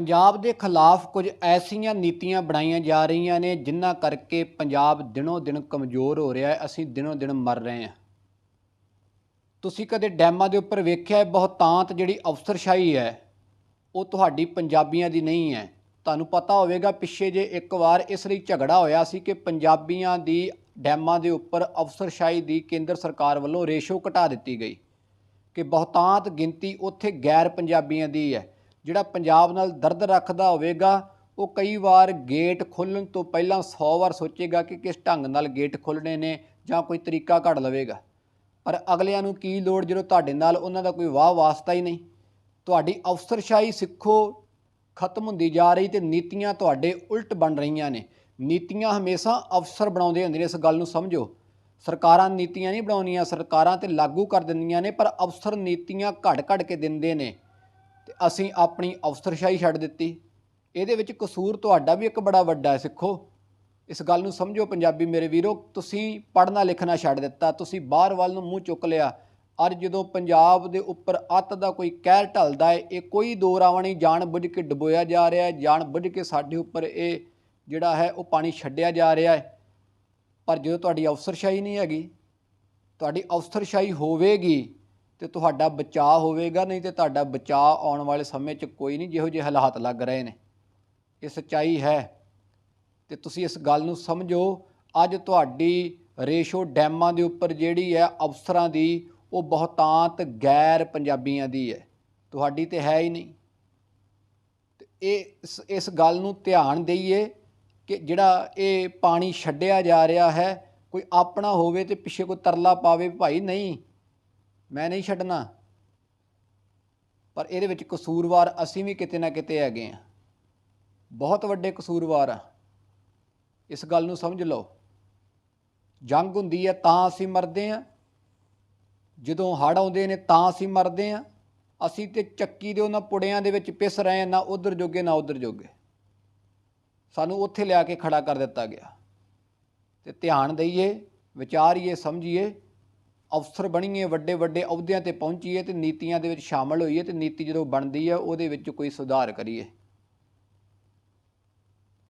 ਪੰਜਾਬ ਦੇ ਖਿਲਾਫ ਕੁਝ ਐਸੀਆਂ ਨੀਤੀਆਂ ਬਣਾਈਆਂ ਜਾ ਰਹੀਆਂ ਨੇ, ਜਿਨ੍ਹਾਂ ਕਰਕੇ ਪੰਜਾਬ ਦਿਨੋਂ ਦਿਨ ਕਮਜ਼ੋਰ ਹੋ ਰਿਹਾ ਹੈ। ਅਸੀਂ ਦਿਨੋਂ ਦਿਨ ਮਰ ਰਹੇ ਹਾਂ। ਤੁਸੀਂ ਕਦੇ ਡੈਮਾਂ ਦੇ ਉੱਪਰ ਵੇਖਿਆ ਬਹੁਤਾਂਤ ਜਿਹੜੀ ਅਫਸਰਸ਼ਾਹੀ ਹੈ, ਉਹ ਤੁਹਾਡੀ ਪੰਜਾਬੀਆਂ ਦੀ ਨਹੀਂ ਹੈ। ਤੁਹਾਨੂੰ ਪਤਾ ਹੋਵੇਗਾ, ਪਿੱਛੇ ਜੇ ਇੱਕ ਵਾਰ ਇਸ ਲਈ ਝਗੜਾ ਹੋਇਆ ਸੀ ਕਿ ਪੰਜਾਬੀਆਂ ਦੀ ਡੈਮਾਂ ਦੇ ਉੱਪਰ ਅਫਸਰਸ਼ਾਹੀ ਦੀ ਕੇਂਦਰ ਸਰਕਾਰ ਵੱਲੋਂ ਰੇਸ਼ੋ ਘਟਾ ਦਿੱਤੀ ਗਈ ਕਿ ਬਹੁਤਾਂਤ ਗਿਣਤੀ ਉੱਥੇ ਗੈਰ ਪੰਜਾਬੀਆਂ ਦੀ ਹੈ। ਜਿਹੜਾ ਪੰਜਾਬ ਨਾਲ ਦਰਦ ਰੱਖਦਾ ਹੋਵੇਗਾ, ਉਹ ਕਈ ਵਾਰ ਗੇਟ ਖੋਲ੍ਹਣ ਤੋਂ ਪਹਿਲਾਂ 100 ਵਾਰ ਸੋਚੇਗਾ ਕਿ ਕਿਸ ਢੰਗ ਨਾਲ ਗੇਟ ਖੋਲ੍ਹਣੇ ਨੇ ਜਾਂ ਕੋਈ ਤਰੀਕਾ ਘੜ ਲਵੇਗਾ। ਪਰ ਅਗਲਿਆਂ ਨੂੰ ਕੀ ਲੋੜ ਜਦੋਂ ਤੁਹਾਡੇ ਨਾਲ ਉਹਨਾਂ ਦਾ ਕੋਈ ਵਾਹ ਵਾਸਤਾ ਹੀ ਨਹੀਂ? ਤੁਹਾਡੀ ਅਫਸਰਸ਼ਾਹੀ ਸਿੱਖੋ ਖਤਮ ਹੁੰਦੀ ਜਾ ਰਹੀ ਤੇ ਨੀਤੀਆਂ ਤੁਹਾਡੇ ਉਲਟ ਬਣ ਰਹੀਆਂ ਨੇ। ਨੀਤੀਆਂ ਹਮੇਸ਼ਾ ਅਫਸਰ ਬਣਾਉਂਦੇ ਹੁੰਦੇ ਨੇ, ਇਸ ਗੱਲ ਨੂੰ ਸਮਝੋ। ਸਰਕਾਰਾਂ ਨੀਤੀਆਂ ਨਹੀਂ ਬਣਾਉਣੀਆਂ ਸਰਕਾਰਾਂ ਤੇ ਲਾਗੂ ਕਰ ਦਿੰਦੀਆਂ ਨੇ, ਪਰ ਅਫਸਰ ਨੀਤੀਆਂ ਘੜ ਘੜ ਕੇ ਦਿੰਦੇ ਨੇ। ਤੇ ਅਸੀਂ ਆਪਣੀ ਅਫਸਰਸ਼ਾਹੀ ਛੱਡ ਦਿੱਤੀ। ਇਹਦੇ ਵਿੱਚ ਕਸੂਰ ਤੁਹਾਡਾ ਵੀ ਇੱਕ ਬੜਾ ਵੱਡਾ ਹੈ, ਸਿੱਖੋ। ਇਸ ਗੱਲ ਨੂੰ ਸਮਝੋ ਪੰਜਾਬੀ ਮੇਰੇ ਵੀਰੋ, ਤੁਸੀਂ ਪੜ੍ਹਨਾ ਲਿਖਣਾ ਛੱਡ ਦਿੱਤਾ, ਤੁਸੀਂ ਬਾਹਰ ਵੱਲ ਨੂੰ ਮੂੰਹ ਚੁੱਕ ਲਿਆ। ਅੱਜ ਜਦੋਂ ਪੰਜਾਬ ਦੇ ਉੱਪਰ ਅੱਤ ਦਾ ਕੋਈ ਕਹਿਰ ਢਲਦਾ ਹੈ, ਇਹ ਕੋਈ ਦੋ ਰਾਵਾਂ ਨਹੀਂ ਜਾਣ ਬੁੱਝ ਕੇ ਡੁਬੋਇਆ ਜਾ ਰਿਹਾ ਹੈ, ਜਾਣ ਬੁੱਝ ਕੇ ਸਾਡੇ ਉੱਪਰ ਇਹ ਜਿਹੜਾ ਹੈ, ਉਹ ਪਾਣੀ ਛੱਡਿਆ ਜਾ ਰਿਹਾ ਹੈ। ਪਰ ਜਦੋਂ ਤੁਹਾਡੀ ਅਫਸਰਸ਼ਾਹੀ ਨਹੀਂ ਹੈਗੀ, ਤੁਹਾਡੀ ਅਫਸਰਸ਼ਾਹੀ ਹੋਵੇਗੀ ਤੇ ਤੁਹਾਡਾ ਬਚਾਅ ਹੋਵੇਗਾ, ਨਹੀਂ ਤੇ ਤੁਹਾਡਾ ਬਚਾਅ ਆਉਣ ਵਾਲੇ ਸਮੇਂ 'ਚ ਕੋਈ ਨਹੀਂ, ਜਿਹੋ ਜਿਹੇ ਹਾਲਾਤ ਲੱਗ ਰਹੇ ਨੇ। ਇਹ ਸੱਚਾਈ ਹੈ। ਤੇ ਤੁਸੀਂ ਇਸ ਗੱਲ ਨੂੰ ਸਮਝੋ, ਅੱਜ ਤੁਹਾਡੀ ਰੇਸ਼ੋ ਡੈਮਾਂ ਦੇ ਉੱਪਰ ਜਿਹੜੀ ਹੈ ਅਫਸਰਾਂ ਦੀ, ਉਹ ਬਹੁਤਾਂਤ ਗੈਰ ਪੰਜਾਬੀਆਂ ਦੀ ਹੈ। ਤੁਹਾਡੀ ਤੇ ਹੈ ਹੀ ਨਹੀਂ। ਤੇ ਇਹ ਇਸ- ਇਸ ਗੱਲ ਨੂੰ ਧਿਆਨ ਦੇਈਏ ਕਿ ਜਿਹੜਾ ਇਹ ਪਾਣੀ ਛੱਡਿਆ ਜਾ ਰਿਹਾ ਹੈ, ਕੋਈ ਆਪਣਾ ਹੋਵੇ ਤੇ ਪਿੱਛੇ ਕੋਈ ਤਰਲਾ ਪਾਵੇ, ਭਾਈ ਨਹੀਂ। ਮੈਂ ਨਹੀਂ ਛੱਡਣਾ। ਪਰ ਇਹਦੇ ਵਿੱਚ ਕਸੂਰਵਾਰ ਅਸੀਂ ਵੀ ਕਿਤੇ ਨਾ ਕਿਤੇ ਹੈਗੇ ਆ ਬਹੁਤ ਵੱਡੇ ਕਸੂਰਵਾਰ ਆ। ਇਸ ਗੱਲ ਨੂੰ ਸਮਝ ਲਓ। ਜੰਗ ਹੁੰਦੀ ਹੈ ਤਾਂ ਅਸੀਂ ਮਰਦੇ ਆ ਜਦੋਂ ਹੜ੍ਹ ਆਉਂਦੇ ਨੇ ਤਾਂ ਅਸੀਂ ਮਰਦੇ ਆ ਅਸੀਂ ਤੇ ਚੱਕੀ ਦੇ ਉਹਨਾਂ ਪੁੜਿਆਂ ਦੇ ਵਿੱਚ ਪਿਸ ਰਹੇ ਆ ਨਾ ਉਧਰ ਜੋਗੇ, ਨਾ ਉਧਰ ਜੋਗੇ। ਸਾਨੂੰ ਉੱਥੇ ਲਿਆ ਕੇ ਖੜਾ ਕਰ ਦਿੱਤਾ ਗਿਆ। ਤੇ ਧਿਆਨ ਦਈਏ, ਵਿਚਾਰੀਏ, ਸਮਝੀਏ ਅਫਸਰ ਬਣੀਏ, ਵੱਡੇ ਵੱਡੇ ਅਹੁਦਿਆਂ ਤੇ ਪਹੁੰਚੀਏ ਤੇ ਨੀਤੀਆਂ ਦੇ ਵਿੱਚ ਸ਼ਾਮਲ ਹੋਈਏ ਤੇ ਨੀਤੀ ਜਦੋਂ ਬਣਦੀ ਹੈ ਉਹਦੇ ਵਿੱਚ ਕੋਈ ਸੁਧਾਰ ਕਰੀਏ।